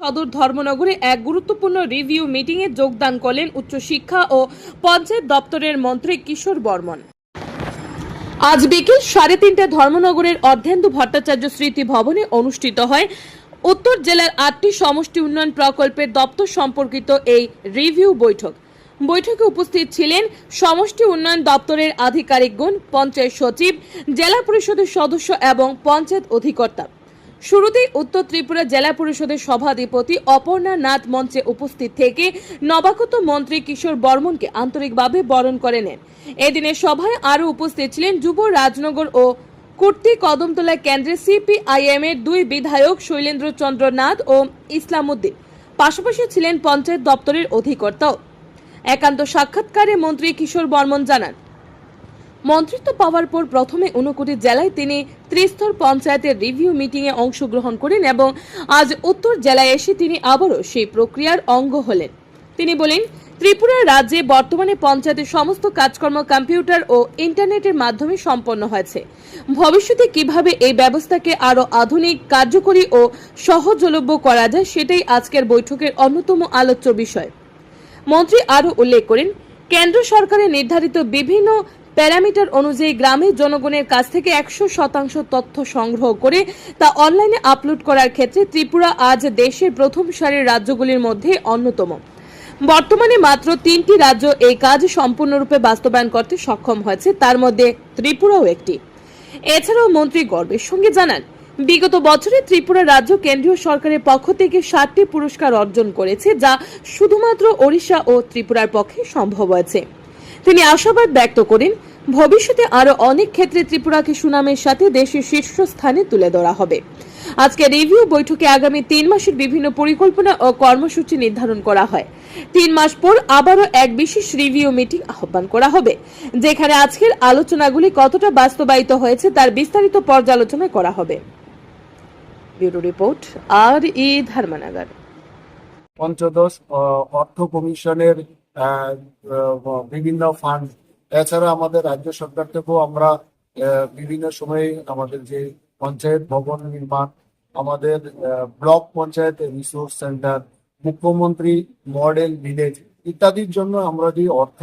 সদর ধর্মনগরে এক গুরুত্বপূর্ণ রিভিউ মিটিংয়ে যোগদান করলেন উচ্চশিক্ষা ও পঞ্চায়েত দপ্তরের মন্ত্রী কিশোর বর্মন। আজ বিকেল সাড়ে তিনটে ধর্মনগরের অর্ধেন্দু ভট্টাচার্য স্মৃতি ভবনে অনুষ্ঠিত হয় উত্তর জেলার আটটি সমষ্টি উন্নয়ন প্রকল্পের দপ্তর সম্পর্কিত এই রিভিউ বৈঠক। বৈঠকে উপস্থিত ছিলেন সমষ্টি উন্নয়ন দপ্তরের আধিকারিকগণ, পঞ্চায়েত সচিব, জেলা পরিষদের সদস্য এবং পঞ্চায়েত অধিকর্তা। শুরুতেই উত্তর ত্রিপুরা জেলা পরিষদের সভাধিপতি অপর্ণা নাথ মঞ্চে উপস্থিত থেকে নবাগত মন্ত্রী কিশোর বর্মনকে আন্তরিকভাবে বরণ করে নেন। এদিনের সভায় আরও উপস্থিত ছিলেন যুব রাজনগর ও কুর্তি কদমতলা কেন্দ্রে সিপিআইএম এর দুই বিধায়ক শৈলেন্দ্র চন্দ্র নাথ ও ইসলাম উদ্দিন পাশাপাশি ছিলেন পঞ্চায়েত দপ্তরের অধিকর্তাও। একান্ত সাক্ষাৎকারে মন্ত্রী কিশোর বর্মন জানান মন্ত্রিত্ব পাওয়ার পর প্রথমে ঊনকোটি জেলায় তিনি ত্রিস্তর পঞ্চায়েতের রিভিউ মিটিংয়ে অংশগ্রহণ করেন এবং আজ উত্তর জেলায় এসে তিনি আবারও সেই প্রক্রিয়ার অঙ্গ হলেন। তিনি বলেন, ত্রিপুরা রাজ্যে বর্তমানে পঞ্চায়েতের সমস্ত কাজকর্ম কম্পিউটার ও ইন্টারনেটের মাধ্যমে সম্পন্ন হয়েছে। ভবিষ্যতে কীভাবে এই ব্যবস্থাকে আরও আধুনিক, কার্যকরী ও সহজলভ্য করা যায় সেটাই আজকের বৈঠকের অন্যতম আলোচ্য বিষয়। মন্ত্রী আরও উল্লেখ করেন, কেন্দ্র সরকারের নির্ধারিত বিভিন্ন প্যারামিটার অনুযায়ী গ্রামের জনগণের কাছ থেকে একশো শতাংশ তথ্য সংগ্রহ করে তা অনলাইনে আপলোড করার ক্ষেত্রে ত্রিপুরা আজ দেশের প্রথম সারির রাজ্যগুলির মধ্যে অন্যতম। বর্তমানে মাত্র তিনটি রাজ্য এই কাজ সম্পূর্ণরূপে বাস্তবায়ন করতে সক্ষম হয়েছে, তার মধ্যে ত্রিপুরাও একটি। এছাড়াও মন্ত্রী গর্বের সঙ্গে জানান, বিগত বছরে ত্রিপুরা রাজ্য কেন্দ্রীয় সরকারের পক্ষ থেকে ষাটটি পুরস্কার অর্জন করেছে, যা শুধুমাত্র ওড়িশা ও ত্রিপুরার পক্ষে সম্ভব হয়েছে। তিনি আশাবাদ ব্যক্ত করেন, ভবিষ্যতে আরও অনেক ক্ষেত্রে ত্রিপুরাকে সুনামের সাথে দেশের শীর্ষস্থানে তুলে ধরা হবে। আজকে রিভিউ বৈঠকে আগামী তিন মাসের বিভিন্ন পরিকল্পনা ও কর্মসূচি নির্ধারণ করা হয়। তিন মাস পর আবারও এক বিশেষ রিভিউ মিটিং আহ্বান করা হবে, যেখানে আজকের আলোচনাগুলি কতটা বাস্তবায়িত হয়েছে তার বিস্তারিত পর্যালোচনা করা হবে। ব্যুরো রিপোর্ট, আর ই ধর্মনগর। পঞ্চদশ অর্থ কমিশনের বিভিন্ন ফান্ড এছাড়া আমাদের রাজ্য সরকার থেকেও আমরা বিভিন্ন সময়ে আমাদের যে পঞ্চায়েত ভবন নির্মাণ, আমাদের ব্লক পঞ্চায়েত রিসোর্স সেন্টার মুখ্যমন্ত্রী মডেল ভিলেজ ইত্যাদির জন্য আমরা যে অর্থ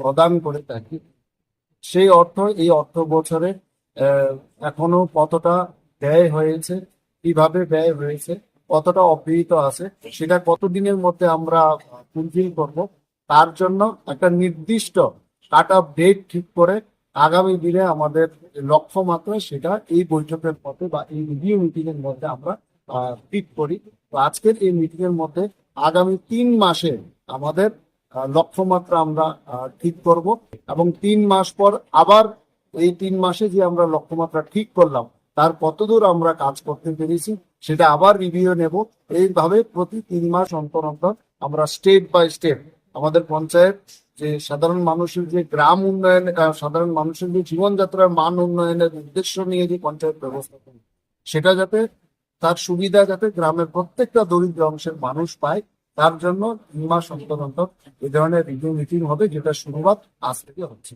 প্রদান করে থাকি, সেই অর্থ, এই অর্থ বছরে এখনও কতটা ব্যয় হয়েছে, কীভাবে ব্যয় হয়েছে, কতটা অব্যাহত আছে, সেটা কতদিনের মধ্যে আমরা ফুলফিল করব তার জন্য একটা নির্দিষ্ট কাট অফ ডেট ঠিক করে আগামী দিনে আমাদের লক্ষ্যমাত্রা সেটা এই বৈঠকের মধ্যে বা এই রিভিউ মিটিং এর মধ্যে আমরা ঠিক করি। তো আজকের এই মিটিং এর মধ্যে আগামী তিন মাসে আমাদের লক্ষ্যমাত্রা আমরা ঠিক করব এবং তিন মাস পর আবার এই তিন মাসে যে আমরা লক্ষ্যমাত্রা ঠিক করলাম, তার কতদূর আমরা কাজ করতে পেরেছি সেটা আবার রিভিউ নেব। এইভাবে প্রতি তিন মাস অন্তর অন্তর আমরা স্টেপ বাই স্টেপ আমাদের পঞ্চায়েত যে সাধারণ মানুষের যে গ্রাম উন্নয়ন সাধারণ মানুষের যে জীবনযাত্রার মান উন্নয়নের উদ্দেশ্য নিয়ে যে পঞ্চায়েত ব্যবস্থা করে, সেটা যাতে তার সুবিধা যাতে গ্রামের প্রত্যেকটা দরিদ্র অংশের মানুষ পায়, তার জন্য তিন মাস অন্তর অন্তর এই ধরনের রিভিউ মিটিং হবে, যেটা শুরুয়াত আজ থেকে হচ্ছে।